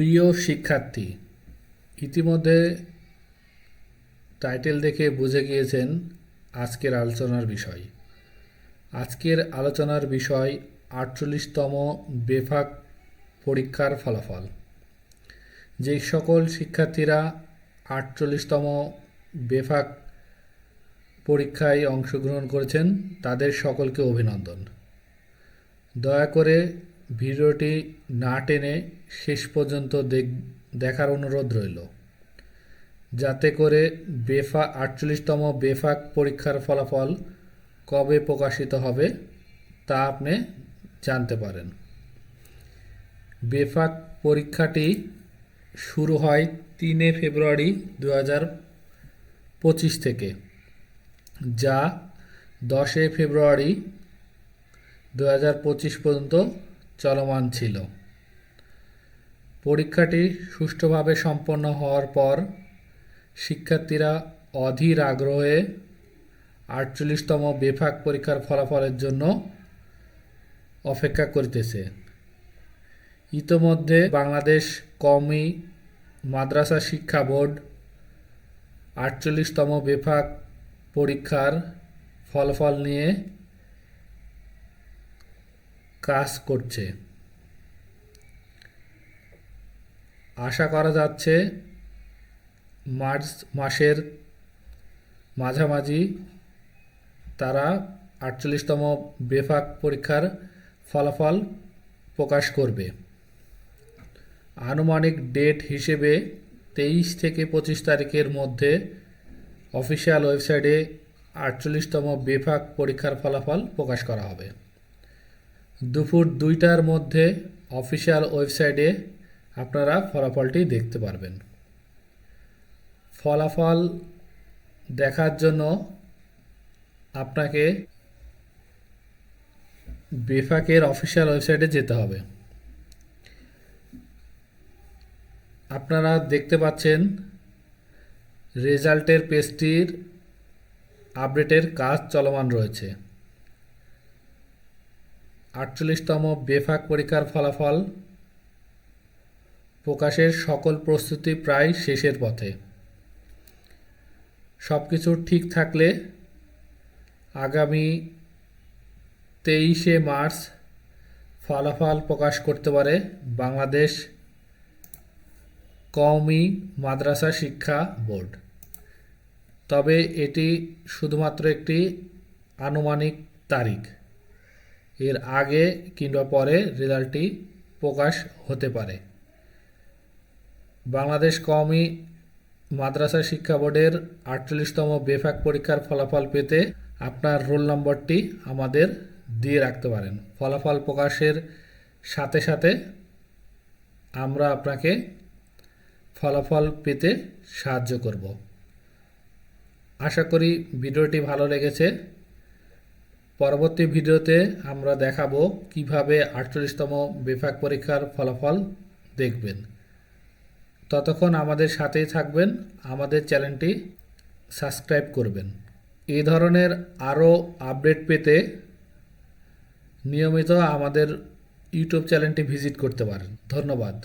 প্রিয় শিক্ষার্থী, ইতিমধ্যে টাইটেল দেখে বুঝে গিয়েছেন আজকের আলোচনার বিষয়। আজকের আলোচনার বিষয় আটচল্লিশতম বেফাক পরীক্ষার ফলাফল। যে সকল শিক্ষার্থীরা আটচল্লিশতম বেফাক পরীক্ষায় অংশগ্রহণ করেছেন, তাদের সকলকে অভিনন্দন। দয়া করে ভিডিওটি না টেনে শেষ পর্যন্ত দেখ- দেখার অনুরোধ রইল। যাতে করে বেফা আটচল্লিশতম বেফাক পরীক্ষার ফলাফল কবে প্রকাশিত হবে তা আপনি জানতে পারেন। বেফাক পরীক্ষাটি শুরু হয় তিনে ফেব্রুয়ারি দু পঁচিশ থেকে, যা দশে ফেব্রুয়ারি দু হাজার পঁচিশ পর্যন্ত চলমান ছিল। পরীক্ষাটি সুষ্ঠুভাবে সম্পন্ন হওয়ার পর শিক্ষার্থীরা অধীর আগ্রহে আটচল্লিশতম বেফাক পরীক্ষার ফলাফলের জন্য অপেক্ষা করিতেছে। ইতোমধ্যে বাংলাদেশ কমি মাদ্রাসা শিক্ষা বোর্ড আটচল্লিশতম বেফাক পরীক্ষার ফলাফল নিয়ে কাজ করছে। আশা করা যাচ্ছে মার্চ মাসের মাঝামাঝি তারা আটচল্লিশতম বেফাক পরীক্ষার ফলাফল প্রকাশ করবে। আনুমানিক ডেট হিসেবে তেইশ থেকে পঁচিশ তারিখের মধ্যে অফিসিয়াল ওয়েবসাইটে আটচল্লিশতম বেফাক পরীক্ষার ফলাফল প্রকাশ করা হবে। দুপুর দুইটার মধ্যে অফিসিয়াল ওয়েবসাইটে আপনারা ফলাফলটি দেখতে পারবেন। ফলাফল দেখার জন্য আপনাকে বেফাকের অফিসিয়াল ওয়েবসাইটে যেতে হবে। আপনারা দেখতে পাচ্ছেন রেজাল্টের পেজটির আপডেটের কাজ চলমান রয়েছে। আটচল্লিশতম বেফাক পরীক্ষার ফলাফল প্রকাশের সকল প্রস্তুতি প্রায় শেষের পথে। সব কিছু ঠিক থাকলে আগামী তেইশে মার্চ ফলাফল প্রকাশ করতে পারে বাংলাদেশ কওমি মাদ্রাসা শিক্ষা বোর্ড। তবে এটি শুধুমাত্র একটি আনুমানিক তারিখ। এর আগে কিংবা পরে রেজাল্টটি প্রকাশ হতে পারে। বাংলাদেশ কওমি মাদ্রাসা শিক্ষা বোর্ডের আটচল্লিশতম বেফাক পরীক্ষার ফলাফল পেতে আপনার রোল নম্বরটি আমাদের দিয়ে রাখতে পারেন। ফলাফল প্রকাশের সাথে সাথে আমরা আপনাকে ফলাফল পেতে সাহায্য করব। আশা করি ভিডিওটি ভালো লেগেছে। পরবর্তী ভিডিওতে আমরা দেখাবো কীভাবে আটচল্লিশতম বেফাক পরীক্ষার ফলাফল দেখবেন। ততক্ষণ আমাদের সাথেই থাকবেন, আমাদের চ্যানেলটি সাবস্ক্রাইব করবেন। এ ধরনের আরও আপডেট পেতে নিয়মিত আমাদের ইউটিউব চ্যানেলটি ভিজিট করতে পারেন। ধন্যবাদ।